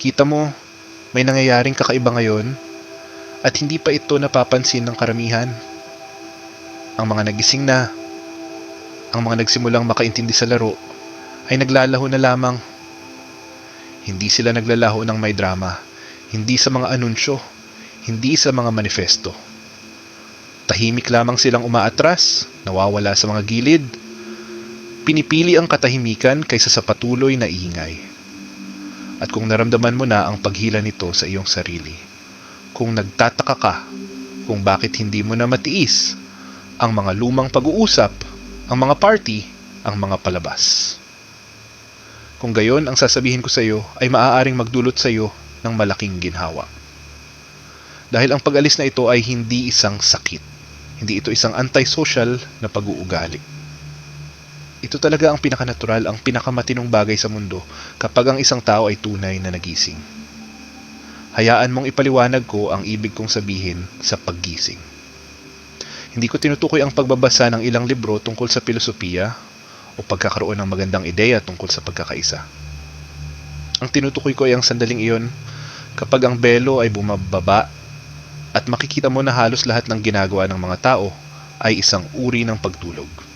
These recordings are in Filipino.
Kita mo, may nangyayaring kakaiba ngayon at hindi pa ito napapansin ng karamihan. Ang mga nagising na, ang mga nagsimulang makaintindi sa laro, ay naglalaho na lamang. Hindi sila naglalaho ng may drama, hindi sa mga anunsyo, hindi sa mga manifesto. Tahimik lamang silang umaatras, nawawala sa mga gilid. Pinipili ang katahimikan kaysa sa patuloy na ingay. At kung naramdaman mo na ang paghila nito sa iyong sarili, kung nagtataka ka kung bakit hindi mo na matiis ang mga lumang pag-uusap, ang mga party, ang mga palabas. Kung gayon ang sasabihin ko sa iyo ay maaaring magdulot sa iyo ng malaking ginhawa. Dahil ang pag-alis na ito ay hindi isang sakit. Hindi ito isang antisocial na pag-uugali. Ito talaga ang pinakanatural, ang pinakamatinong bagay sa mundo kapag ang isang tao ay tunay na nagising. Hayaan mong ipaliwanag ko ang ibig kong sabihin sa paggising. Hindi ko tinutukoy ang pagbabasa ng ilang libro tungkol sa filosofiya o pagkakaroon ng magandang ideya tungkol sa pagkakaisa. Ang tinutukoy ko ay ang sandaling iyon kapag ang belo ay bumababa at makikita mo na halos lahat ng ginagawa ng mga tao ay isang uri ng pagtulog.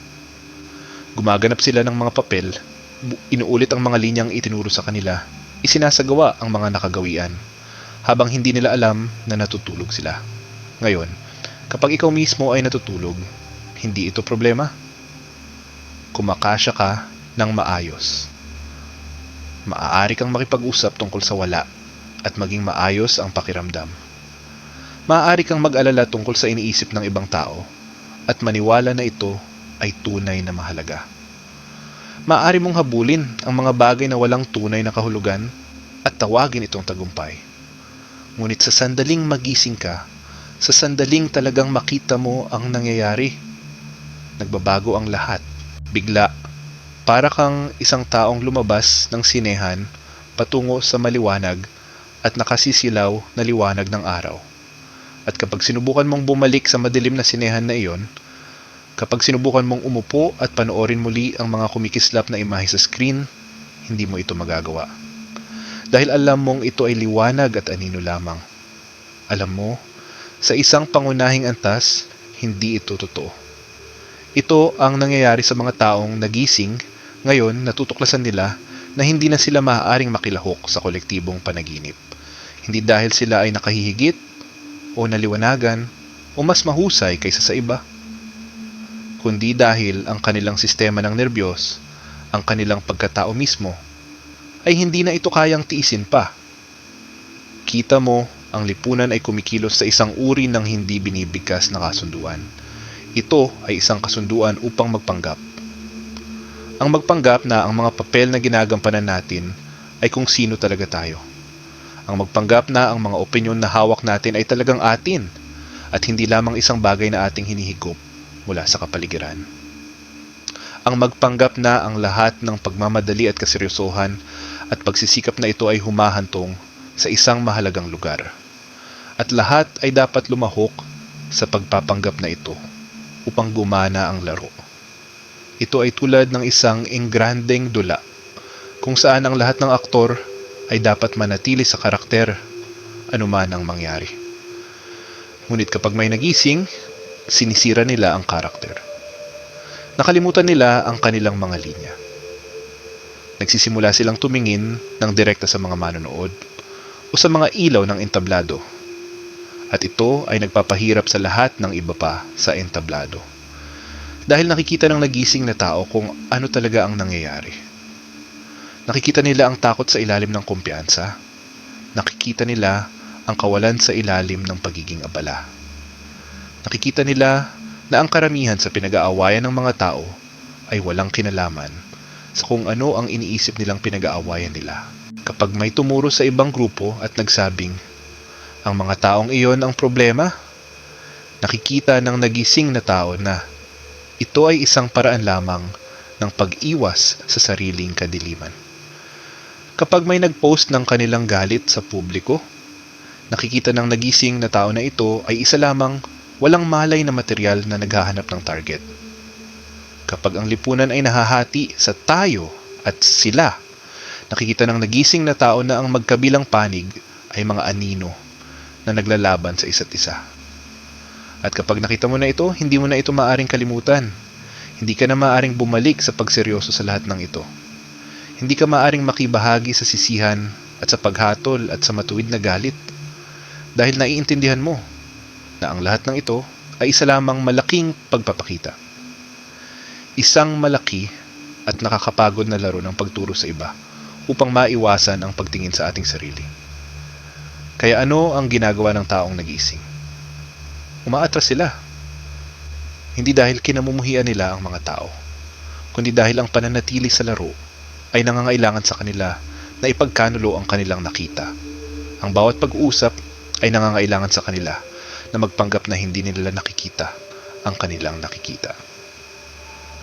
Gumaganap sila ng mga papel, inuulit ang mga linyang itinuro sa kanila, isinasagawa ang mga nakagawian, habang hindi nila alam na natutulog sila. Ngayon, kapag ikaw mismo ay natutulog, hindi ito problema. Kumakasya ka ng maayos. Maaari kang makipag-usap tungkol sa wala at maging maayos ang pakiramdam. Maaari kang mag-alala tungkol sa iniisip ng ibang tao at maniwala na ito ay tunay na mahalaga. Maaari mong habulin ang mga bagay na walang tunay na kahulugan at tawagin itong tagumpay. Ngunit sa sandaling magising ka, sa sandaling talagang makita mo ang nangyayari, nagbabago ang lahat. Bigla, para kang isang taong lumabas ng sinehan patungo sa maliwanag at nakasisilaw na liwanag ng araw. At kapag sinubukan mong bumalik sa madilim na sinehan na iyon, kapag sinubukan mong umupo at panoorin muli ang mga kumikislap na imahe sa screen, hindi mo ito magagawa. Dahil alam mong ito ay liwanag at anino lamang. Alam mo, sa isang pangunahing antas, hindi ito totoo. Ito ang nangyayari sa mga taong nagising, ngayon natutuklasan nila na hindi na sila maaaring makilahok sa kolektibong panaginip. Hindi dahil sila ay nakahihigit o naliwanagan o mas mahusay kaysa sa iba, kundi dahil ang kanilang sistema ng nerbiyos, ang kanilang pagkatao mismo, ay hindi na ito kayang tiisin pa. Kita mo, ang lipunan ay kumikilos sa isang uri ng hindi binibigkas na kasunduan. Ito ay isang kasunduan upang magpanggap. Ang magpanggap na ang mga papel na ginagampanan natin ay kung sino talaga tayo. Ang magpanggap na ang mga opinyon na hawak natin ay talagang atin at hindi lamang isang bagay na ating hinihigop mula sa kapaligiran. Ang magpanggap na ang lahat ng pagmamadali at kaseryosohan at pagsisikap na ito ay humahantong sa isang mahalagang lugar. At lahat ay dapat lumahok sa pagpapanggap na ito upang gumana ang laro. Ito ay tulad ng isang engrandeng dula kung saan ang lahat ng aktor ay dapat manatili sa karakter anuman ang mangyari. Ngunit kapag may nagising, sinisira nila ang karakter. Nakalimutan nila ang kanilang mga linya. Nagsisimula silang tumingin ng direkta sa mga manonood o sa mga ilaw ng entablado. At ito ay nagpapahirap sa lahat ng iba pa sa entablado. Dahil nakikita ng nagising na tao kung ano talaga ang nangyayari. Nakikita nila ang takot sa ilalim ng kumpiyansa. Nakikita nila ang kawalan sa ilalim ng pagiging abala. Nakikita nila na ang karamihan sa pinag-aawayan ng mga tao ay walang kinalaman sa kung ano ang iniisip nilang pinag-aawayan nila. Kapag may tumuro sa ibang grupo at nagsabing, ang mga taong iyon ang problema, nakikita ng nagising na tao na ito ay isang paraan lamang ng pag-iwas sa sariling kadiliman. Kapag may nag-post ng kanilang galit sa publiko, nakikita ng nagising na tao na ito ay isa lamang walang malay na material na naghahanap ng target. Kapag ang lipunan ay nahahati sa tayo at sila, Nakikita ng nagising na tao na ang magkabilang panig ay mga anino na naglalaban sa isa't isa. At kapag nakita mo na ito, hindi mo na ito maaring kalimutan. Hindi ka na maaring bumalik sa pagseryoso sa lahat ng ito. Hindi ka maaring makibahagi sa sisihan at sa paghatol at sa matuwid na galit. Dahil naiintindihan mo na ang lahat ng ito ay isa lamang malaking pagpapakita. Isang malaki at nakakapagod na laro ng pagturo sa iba upang maiwasan ang pagtingin sa ating sarili. Kaya ano ang ginagawa ng taong nagising? Umaatras sila. Hindi dahil kinamumuhian nila ang mga tao, kundi dahil ang pananatili sa laro ay nangangailangan sa kanila na ipagkanulo ang kanilang nakita. Ang bawat pag-uusap ay nangangailangan sa kanila na magpanggap na hindi nila nakikita ang kanilang nakikita.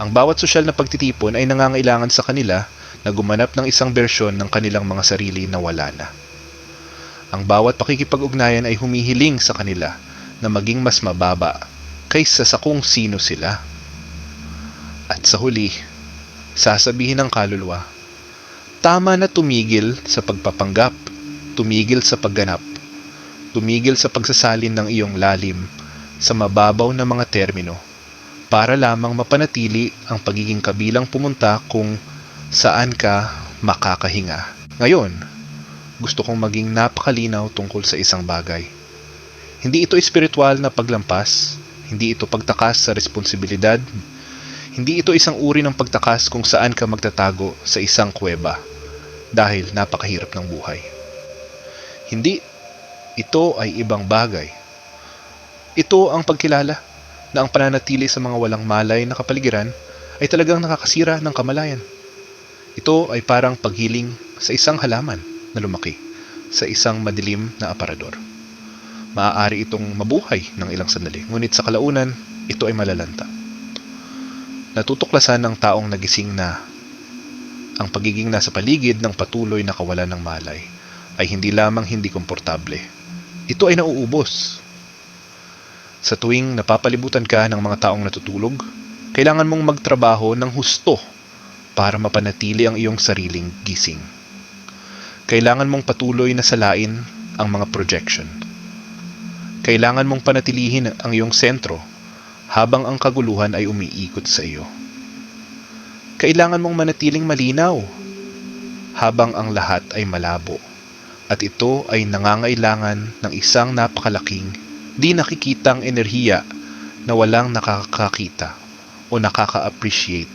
Ang bawat sosyal na pagtitipon ay nangangailangan sa kanila na gumanap ng isang bersyon ng kanilang mga sarili na wala na. Ang bawat pakikipag-ugnayan ay humihiling sa kanila na maging mas mababa kaysa sa kung sino sila. At sa huli, sasabihin ng kaluluwa, tama na tumigil sa pagpapanggap, tumigil sa pagganap, tumigil sa pagsasalin ng iyong lalim sa mababaw na mga termino para lamang mapanatili ang pagiging kabilang pumunta kung saan ka makakahinga. Ngayon, gusto kong maging napakalinaw tungkol sa isang bagay. Hindi ito espiritual na paglampas, hindi ito pagtakas sa responsibilidad, hindi ito isang uri ng pagtakas kung saan ka magtatago sa isang kuweba dahil napakahirap ng buhay. Hindi, ito ay ibang bagay. Ito ang pagkilala na ang pananatili sa mga walang malay na kapaligiran ay talagang nakakasira ng kamalayan. Ito ay parang paghiling sa isang halaman na lumaki sa isang madilim na aparador. Maaari itong mabuhay ng ilang sandali, ngunit sa kalaunan, ito ay malalanta. Natutuklasan ng taong nagising na ang pagiging nasa paligid ng patuloy na kawalan ng malay ay hindi lamang hindi komportable. Ito ay nauubos. Sa tuwing napapalibutan ka ng mga taong natutulog, kailangan mong magtrabaho ng husto para mapanatili ang iyong sariling gising. Kailangan mong patuloy na salain ang mga projection. Kailangan mong panatilihin ang iyong sentro habang ang kaguluhan ay umiikot sa iyo. Kailangan mong manatiling malinaw habang ang lahat ay malabo at ito ay nangangailangan ng isang napakalaking di nakikitang enerhiya na walang nakakakita o nakaka-appreciate.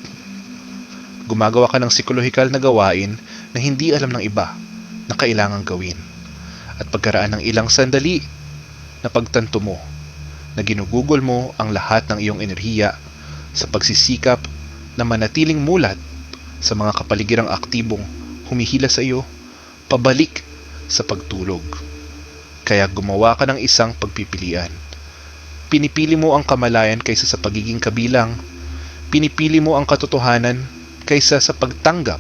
Gumagawa ka ng psikolohikal na gawain na hindi alam ng iba na kailangang gawin. At pagkaraan ng ilang sandali na pagtanto mo na ginugugol mo ang lahat ng iyong enerhiya sa pagsisikap na manatiling mulat sa mga kapaligirang aktibong humihila sa iyo pabalik sa pagtulog. Kaya gumawa ka ng isang pagpipilian. Pinipili mo ang kamalayan kaysa sa pagiging kabilang. Pinipili mo ang katotohanan kaysa sa pagtanggap.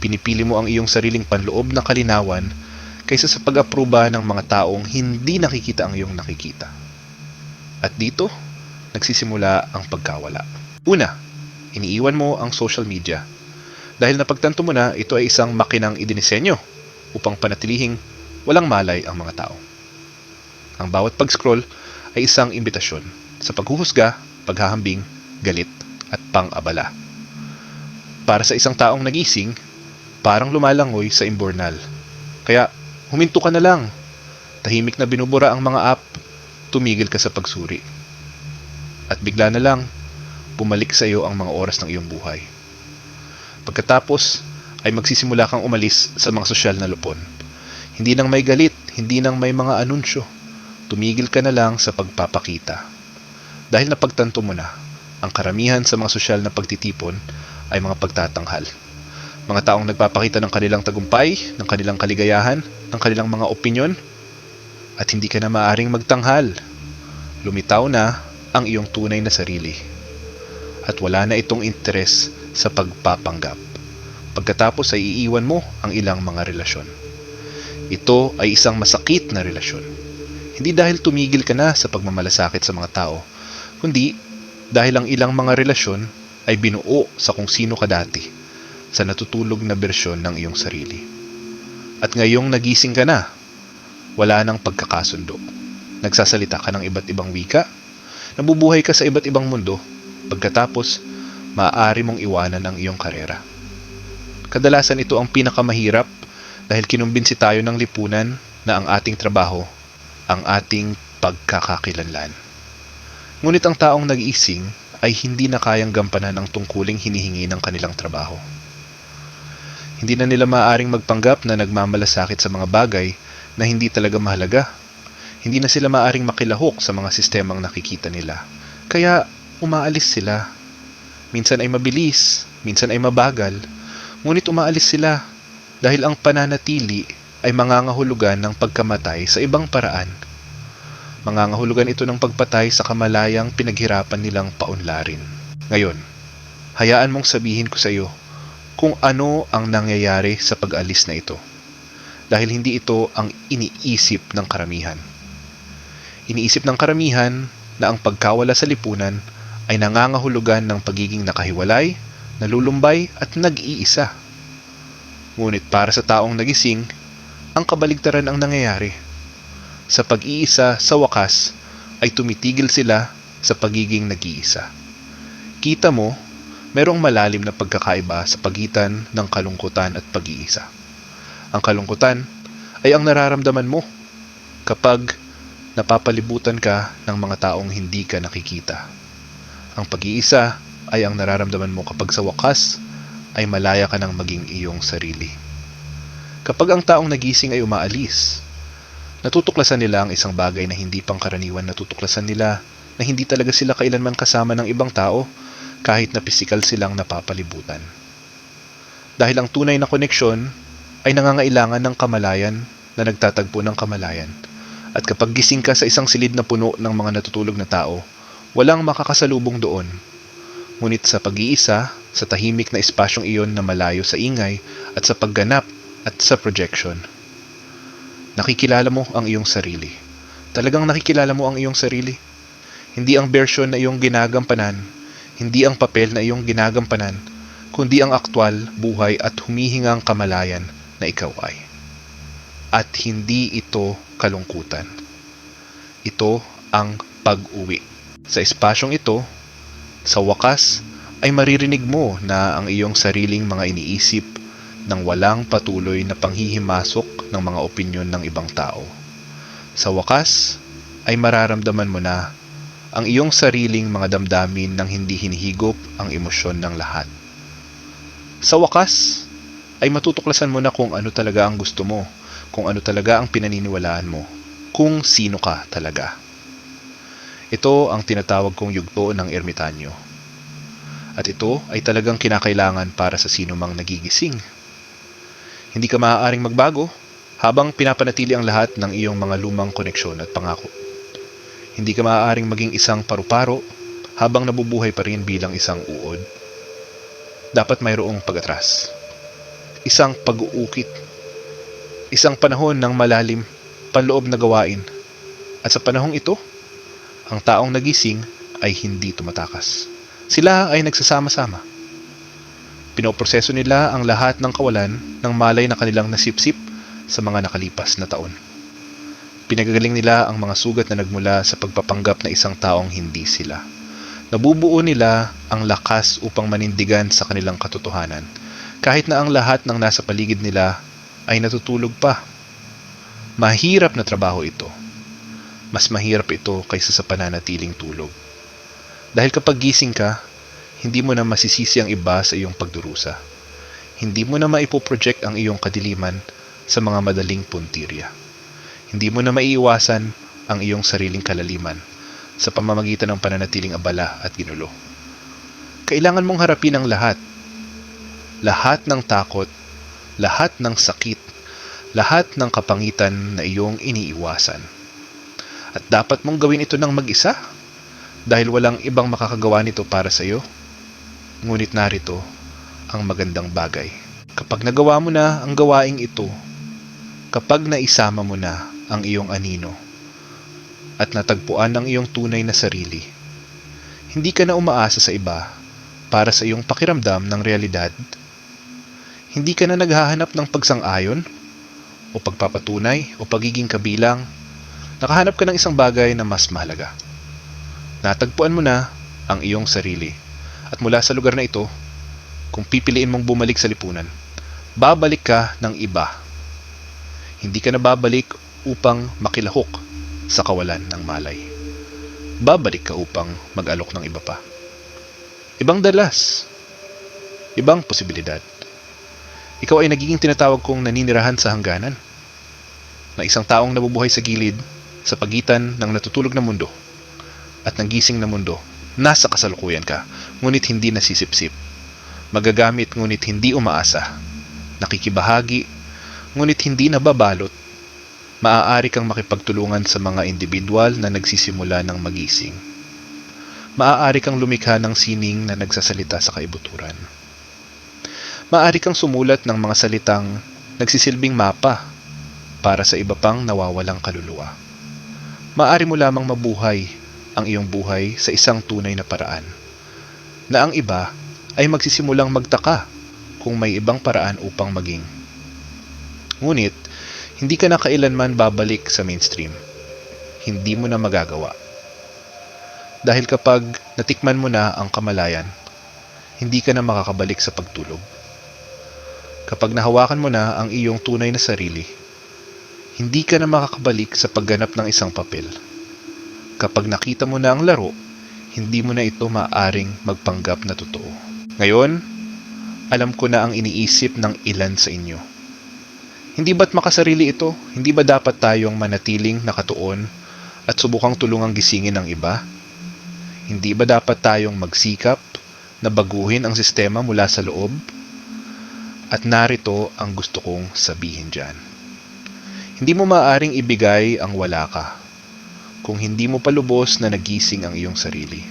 Pinipili mo ang iyong sariling panloob na kalinawan kaysa sa pag-aproba ng mga taong hindi nakikita ang iyong nakikita. At dito, nagsisimula ang pagkawala. Una, iniiwan mo ang social media dahil napagtanto mo na ito ay isang makinang idinisenyo upang panatilihing walang malay ang mga tao. Ang bawat pag-scroll ay isang imbitasyon sa paghuhusga, paghahambing, galit at pang-abala. Para sa isang taong nagising, parang lumalangoy sa imbornal. Kaya huminto ka na lang. Tahimik na binubura ang mga app, tumigil ka sa pagsuri. At bigla na lang, bumalik sa iyo ang mga oras ng iyong buhay. Pagkatapos, ay magsisimula kang umalis sa mga sosyal na lupon. Hindi nang may galit, hindi nang may mga anunsyo. Tumigil ka na lang sa pagpapakita. Dahil napagtanto mo na, ang karamihan sa mga sosyal na pagtitipon ay mga pagtatanghal. Mga taong nagpapakita ng kanilang tagumpay, ng kanilang kaligayahan, ng kanilang mga opinyon, at hindi ka na maaring magtanghal. Lumitaw na ang iyong tunay na sarili. At wala na itong interes sa pagpapanggap. Pagkatapos ay iiwan mo ang ilang mga relasyon. Ito ay isang masakit na relasyon. Hindi dahil tumigil ka na sa pagmamalasakit sa mga tao, kundi dahil ang ilang mga relasyon ay binuo sa kung sino ka dati, sa natutulog na bersyon ng iyong sarili. At ngayong nagising ka na, wala nang pagkakasundo. Nagsasalita ka ng iba't ibang wika, nabubuhay ka sa iba't ibang mundo, pagkatapos, maaari mong iwanan ang iyong karera. Kadalasan ito ang pinakamahirap dahil kinumbinsi tayo ng lipunan na ang ating trabaho ang ating pagkakakilanlan. Ngunit ang taong nag-iising ay hindi na kayang gampanan ang tungkuling hinihingi ng kanilang trabaho. Hindi na nila maaaring magpanggap na nagmamalasakit sa mga bagay na hindi talaga mahalaga. Hindi na sila maaaring makilahok sa mga sistemang nakikita nila. Kaya umaalis sila. Minsan ay mabilis, minsan ay mabagal, ngunit umaalis sila dahil ang pananatili ay mangangahulugan ng pagkamatay sa ibang paraan. Mangangahulugan ito ng pagpatay sa kamalayang pinaghirapan nilang paunlarin. Ngayon, hayaan mong sabihin ko sa iyo kung ano ang nangyayari sa pag-alis na ito. Dahil hindi ito ang iniisip ng karamihan. Iniisip ng karamihan na ang pagkawala sa lipunan ay nangangahulugan ng pagiging nakahiwalay, nalulumbay at nag-iisa. Ngunit para sa taong nagising, ang kabaligtaran ang nangyayari. Sa pag-iisa, sa wakas, ay tumitigil sila sa pagiging nag-iisa. Kita mo, merong malalim na pagkakaiba sa pagitan ng kalungkutan at pag-iisa. Ang kalungkutan ay ang nararamdaman mo kapag napapalibutan ka ng mga taong hindi ka nakikita. Ang pag-iisa ay ang nararamdaman mo kapag sa wakas ay malaya ka ng maging iyong sarili. Kapag ang taong nagising ay umaalis, natutuklasan nila ang isang bagay na hindi pangkaraniwan natutuklasan nila na hindi talaga sila kailanman kasama ng ibang tao kahit na pisikal silang napapalibutan. Dahil ang tunay na koneksyon ay nangangailangan ng kamalayan na nagtatagpo ng kamalayan. At kapag gising ka sa isang silid na puno ng mga natutulog na tao, walang makakasalubong doon. Ngunit sa pag-iisa, sa tahimik na espasyong iyon na malayo sa ingay at sa pagganap at sa projection, nakikilala mo ang iyong sarili. Talagang nakikilala mo ang iyong sarili. Hindi ang version na iyong ginagampanan, hindi ang papel na iyong ginagampanan, kundi ang aktwal, buhay at humihingang kamalayan na ikaw ay. At hindi ito kalungkutan. Ito ang pag-uwi. Sa espasyong ito, sa wakas, ay maririnig mo na ang iyong sariling mga iniisip ng walang patuloy na panghihimasok ng mga opinyon ng ibang tao. Sa wakas, ay mararamdaman mo na ang iyong sariling mga damdamin ng hindi hinihigop ang emosyon ng lahat. Sa wakas, ay matutuklasan mo na kung ano talaga ang gusto mo, kung ano talaga ang pinaniniwalaan mo, kung sino ka talaga. Ito ang tinatawag kong yugto ng ermitanyo. At ito ay talagang kinakailangan para sa sino mang nagigising. Hindi ka maaaring magbago habang pinapanatili ang lahat ng iyong mga lumang koneksyon at pangako. Hindi ka maaaring maging isang paru-paro habang nabubuhay pa rin bilang isang uod. Dapat mayroong pag-atras. Isang pag-uukit. Isang panahon ng malalim, panloob na gawain. At sa panahong ito, ang taong nagising ay hindi tumatakas. Sila ay nagsasama-sama. Pinoproseso nila ang lahat ng kawalan ng malay na kanilang nasipsip sa mga nakalipas na taon. Pinagagaling nila ang mga sugat na nagmula sa pagpapanggap na isang taong hindi sila. Nabubuo nila ang lakas upang manindigan sa kanilang katotohanan, kahit na ang lahat ng nasa paligid nila ay natutulog pa. Mahirap na trabaho ito. Mas mahirap ito kaysa sa pananatiling tulog. Dahil kapag gising ka, hindi mo na masisisi ang iba sa iyong pagdurusa. Hindi mo na maipoproject ang iyong kadiliman sa mga madaling puntirya. Hindi mo na maiiwasan ang iyong sariling kalaliman sa pamamagitan ng pananatiling abala at ginulo. Kailangan mong harapin ang lahat. Lahat ng takot, lahat ng sakit, lahat ng kapangitan na iyong iniiwasan. At dapat mong gawin ito ng mag-isa dahil walang ibang makakagawa nito para sa iyo. Ngunit narito ang magandang bagay. Kapag nagawa mo na ang gawaing ito, kapag naisama mo na ang iyong anino at natagpuan ang iyong tunay na sarili, hindi ka na umaasa sa iba para sa iyong pakiramdam ng realidad. Hindi ka na naghahanap ng pagsang-ayon o pagpapatunay o pagiging kabilang. Nakahanap ka ng isang bagay na mas mahalaga. Natagpuan mo na ang iyong sarili. At mula sa lugar na ito, kung pipiliin mong bumalik sa lipunan, babalik ka ng iba. Hindi ka na babalik upang makilahok sa kawalan ng malay. Babalik ka upang mag-alok ng iba pa. Ibang dalas. Ibang posibilidad. Ikaw ay nagiging tinatawag kong naninirahan sa hangganan. Na isang taong nabubuhay sa gilid sa pagitan ng natutulog na mundo at ng gising na mundo. Nasa kasalukuyan ka, ngunit hindi nasisipsip. Magagamit ngunit hindi umaasa. Nakikibahagi, ngunit hindi nababalot. Maaari kang makipagtulungan sa mga individual na nagsisimula ng magising. Maaari kang lumikha ng sining na nagsasalita sa kaibuturan. Maaari kang sumulat ng mga salitang nagsisilbing mapa para sa iba pang nawawalang kaluluwa. Maaari mo lamang mabuhay ang iyong buhay sa isang tunay na paraan na ang iba ay magsisimulang magtaka kung may ibang paraan upang maging. Ngunit, hindi ka na kailanman babalik sa mainstream. Hindi mo na magagawa. Dahil kapag natikman mo na ang kamalayan, hindi ka na makakabalik sa pagtulog. Kapag nahawakan mo na ang iyong tunay na sarili, hindi ka na makakabalik sa pagganap ng isang papel. Kapag nakita mo na ang laro, hindi mo na ito maaring magpanggap na totoo. Ngayon, alam ko na ang iniisip ng ilan sa inyo. Hindi ba't makasarili ito? Hindi ba dapat tayong manatiling nakatuon at subukang tulungang gisingin ang iba? Hindi ba dapat tayong magsikap na baguhin ang sistema mula sa loob? At narito ang gusto kong sabihin dyan. Hindi mo maaring ibigay ang wala ka kung hindi mo pa lubos na nagising ang iyong sarili.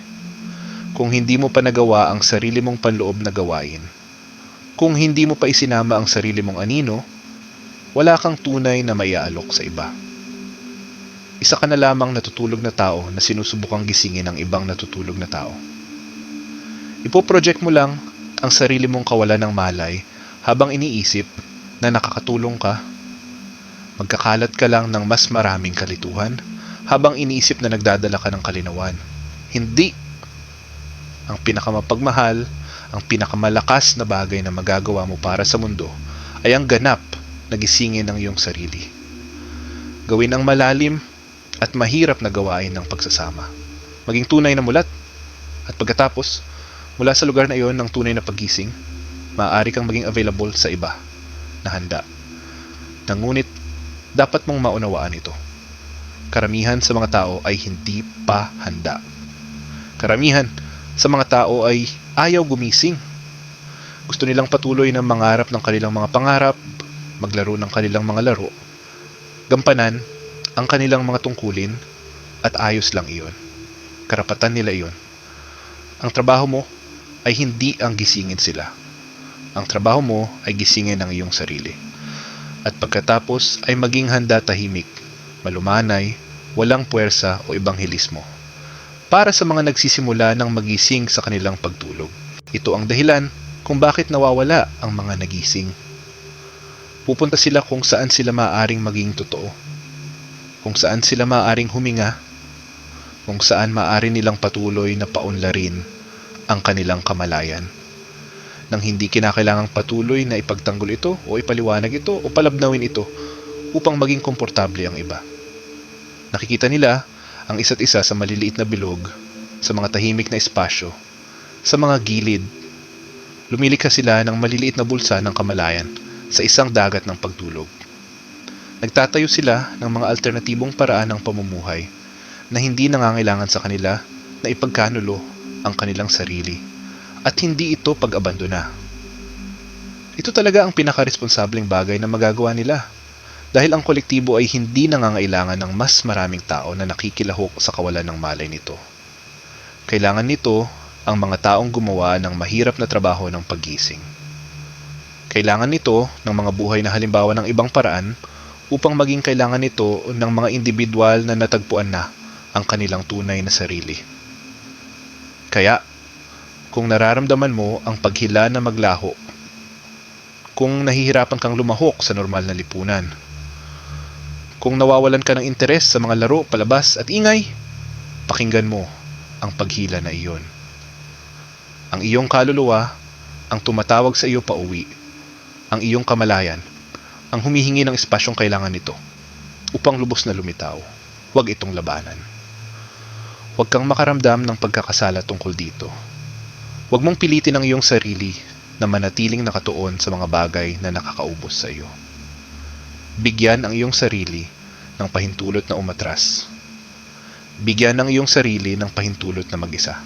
Kung hindi mo pa nagawa ang sarili mong panloob na gawain. Kung hindi mo pa isinama ang sarili mong anino, wala kang tunay na maiaalok sa iba. Isa ka na lamang natutulog na tao na sinusubukang gisingin ang ibang natutulog na tao. Ipoproject mo lang ang sarili mong kawalan ng malay habang iniisip na nakakatulong ka. Magkakalat ka lang ng mas maraming kalituhan habang iniisip na nagdadala ka ng kalinawan. Hindi. Ang pinakamapagmahal, ang pinakamalakas na bagay na magagawa mo para sa mundo ay ang ganap na gisingin ng iyong sarili. Gawin ang malalim at mahirap na gawain ng pagsasama. Maging tunay na mulat. At pagkatapos, mula sa lugar na iyon ng tunay na paggising, maaari kang maging available sa iba na handa. Nangunit, dapat mong maunawaan ito karamihan sa mga tao ay hindi pa handa. Karamihan sa mga tao ay ayaw gumising. Gusto nilang patuloy na mangarap ng kanilang mga pangarap, maglaro ng kanilang mga laro, gampanan ang kanilang mga tungkulin at ayos lang iyon. Karapatan nila iyon. Ang trabaho mo ay hindi ang gisingin sila. Ang trabaho mo ay gisingin ang iyong sarili. At pagkatapos ay maging handa tahimik malumanay, walang puwersa o ibanghelismo. Para sa mga nagsisimula ng magising sa kanilang pagtulog. Ito ang dahilan kung bakit nawawala ang mga nagising. Pupunta sila kung saan sila maaaring maging totoo. Kung saan sila maaaring huminga. Kung saan maaari nilang patuloy na paunlarin ang kanilang kamalayan. Nang hindi kinakailangang patuloy na ipagtanggol ito o ipaliwanag ito o palabnawin ito upang maging komportable ang iba. Nakikita nila ang isa't isa sa maliliit na bilog, sa mga tahimik na espasyo, sa mga gilid. Lumilikha sila ng maliliit na bulsa ng kamalayan sa isang dagat ng pagtulog. Nagtatayo sila ng mga alternatibong paraan ng pamumuhay na hindi nangangailangan sa kanila na ipagkanulo ang kanilang sarili at hindi ito pag-abandona. Ito talaga ang pinaka-responsableng bagay na magagawa nila dahil ang kolektibo ay hindi nangangailangan ng mas maraming tao na nakikilahok sa kawalan ng malay nito. Kailangan nito ang mga taong gumawa ng mahirap na trabaho ng paggising. Kailangan nito ng mga buhay na halimbawa ng ibang paraan upang maging kailangan nito ng mga individual na natagpuan na ang kanilang tunay na sarili. Kaya, kung nararamdaman mo ang paghila na maglaho, Kung nahihirapan kang lumahok sa normal na lipunan. Kung nawawalan ka ng interes sa mga laro, palabas at ingay, pakinggan mo ang paghila na iyon. Ang iyong kaluluwa ang tumatawag sa iyo pauwi. Ang iyong kamalayan ang humihingi ng espasyong kailangan nito upang lubos na lumitaw. Huwag itong labanan. Huwag kang makaramdam ng pagkakasala tungkol dito. Huwag mong pilitin ang iyong sarili na manatiling nakatuon sa mga bagay na nakakaubos sa iyo. Bigyan ang iyong sarili ng pahintulot na umatras. Bigyan ang iyong sarili ng pahintulot na mag-isa.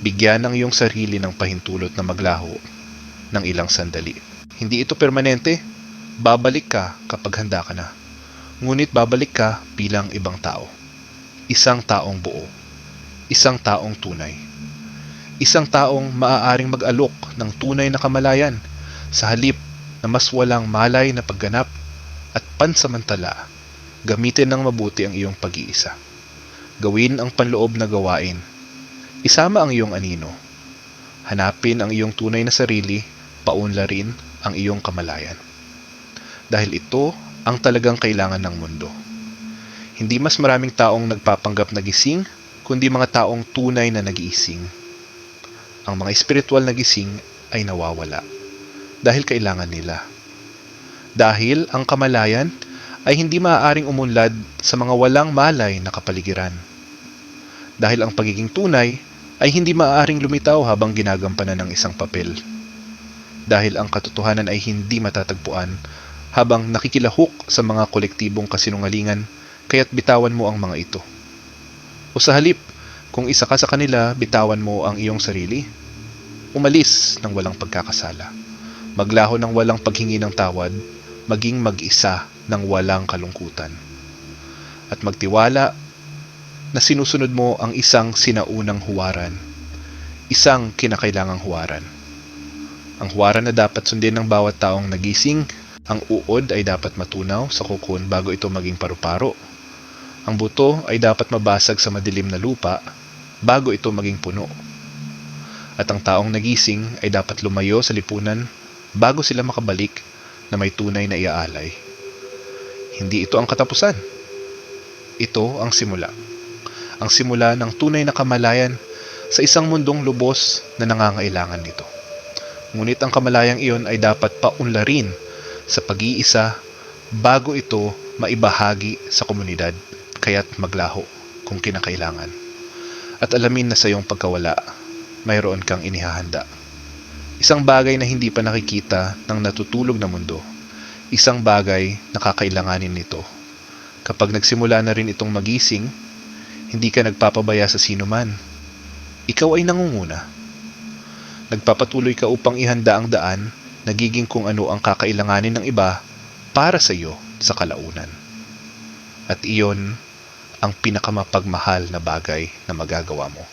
Bigyan ang iyong sarili ng pahintulot na maglaho ng ilang sandali. Hindi ito permanente. Babalik ka kapag handa ka na. Ngunit babalik ka bilang ibang tao. Isang taong buo. Isang taong tunay. Isang taong maaaring mag-alok ng tunay na kamalayan sa halip na mas walang malay na pagganap at pansamantala gamitin ng mabuti ang iyong pag-iisa. Gawin ang panloob na gawain. Isama ang iyong anino. Hanapin ang iyong tunay na sarili, paunlarin ang iyong kamalayan. Dahil ito ang talagang kailangan ng mundo. Hindi mas maraming taong nagpapanggap na gising, kundi mga taong tunay na nag-iising. Ang mga espiritual na gising ay nawawala dahil kailangan nila. Dahil ang kamalayan ay hindi maaaring umunlad sa mga walang malay na kapaligiran. Dahil ang pagiging tunay ay hindi maaaring lumitaw habang ginagampanan ng isang papel. Dahil ang katotohanan ay hindi matatagpuan habang nakikilahok sa mga kolektibong kasinungalingan kaya't bitawan mo ang mga ito. O sa halip, kung isa ka sa kanila, bitawan mo ang iyong sarili. Umalis ng walang pagkakasala. Maglaho ng walang paghingi ng tawad, maging mag-isa ng walang kalungkutan. At magtiwala na sinusunod mo ang isang sinaunang huwaran, isang kinakailangang huwaran. Ang huwaran na dapat sundin ng bawat taong nagising, ang uod ay dapat matunaw sa kukun bago ito maging paru-paro. Ang buto ay dapat mabasag sa madilim na lupa bago ito maging puno. At ang taong nagising ay dapat lumayo sa lipunan bago sila makabalik na may tunay na iaalay. Hindi ito ang katapusan. Ito ang simula. Ang simula ng tunay na kamalayan sa isang mundong lubos na nangangailangan nito. Ngunit ang kamalayang iyon ay dapat paunlarin sa pag-iisa bago ito maibahagi sa komunidad kaya't maglaho kung kinakailangan. At alamin na sa iyong pagkawala, mayroon kang inihahanda. Isang bagay na hindi pa nakikita ng natutulog na mundo. Isang bagay na kakailanganin nito. Kapag nagsimula na rin itong magising, hindi ka nagpapabaya sa sino man. Ikaw ay nangunguna. Nagpapatuloy ka upang ihanda ang daan, nagiging kung ano ang kakailanganin ng iba para sa iyo sa kalaunan. At iyon ang pinakamapagmahal na bagay na magagawa mo.